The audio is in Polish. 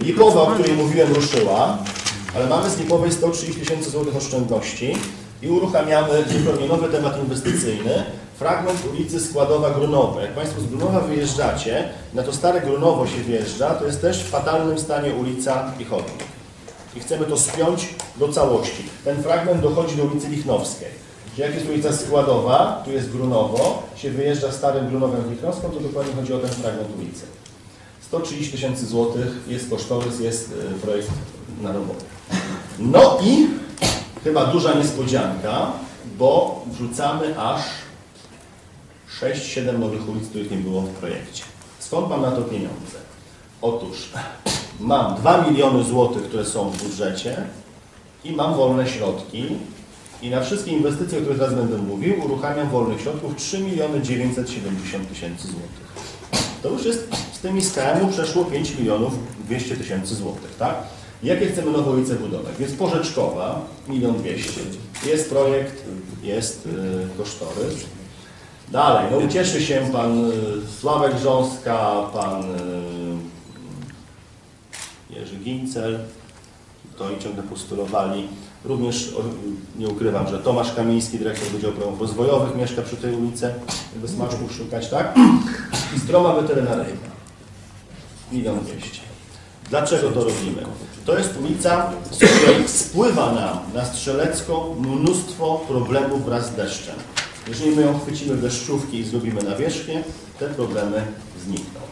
Lipowa, o której mówiłem, ruszyła, ale mamy z Lipowej 130 tysięcy złotych oszczędności i uruchamiamy zupełnie nowy temat inwestycyjny. Fragment ulicy Składowa Grunowa. Jak Państwo z Grunowa wyjeżdżacie, na to stare Grunowo się wjeżdża, to jest też w fatalnym stanie ulica i chodnik. I chcemy to spiąć do całości. Ten fragment dochodzi do ulicy Lichnowskiej. Czyli jak jest ulica Składowa, tu jest Grunowo, się wyjeżdża starym Grunowem Lichnowską, to dokładnie chodzi o ten fragment ulicy. 130 tysięcy złotych jest kosztorys, jest y, projekt na robotę. No i chyba duża niespodzianka, bo wrzucamy aż 6-7 nowych ulic, których nie było w projekcie. Skąd mam na to pieniądze? Otóż mam 2 miliony złotych, które są w budżecie i mam wolne środki i na wszystkie inwestycje, o których teraz będę mówił, uruchamiam wolnych środków 3 miliony 970 tysięcy złotych. To już jest z tymi z KM-u przeszło 5 milionów 200 tysięcy złotych, tak? Jakie chcemy nowe ulice budować? Więc Porzeczkowa, 1 200 Jest projekt, jest y. Dalej, no ucieszy się pan y, Sławek Grząska, pan y, Jerzy Gincel, to i ciągle postulowali. Również nie ukrywam, że Tomasz Kamiński, dyrektor Wydziału Programów Rozwojowych, mieszka przy tej ulicy, żeby smaczków szukać, tak? I stroma weterynaryjna. Milion dwieście. Dlaczego to robimy? To jest ulica, z której spływa nam na Strzelecką mnóstwo problemów wraz z deszczem. Jeżeli my ją chwycimy deszczówki i zrobimy nawierzchnię, te problemy znikną.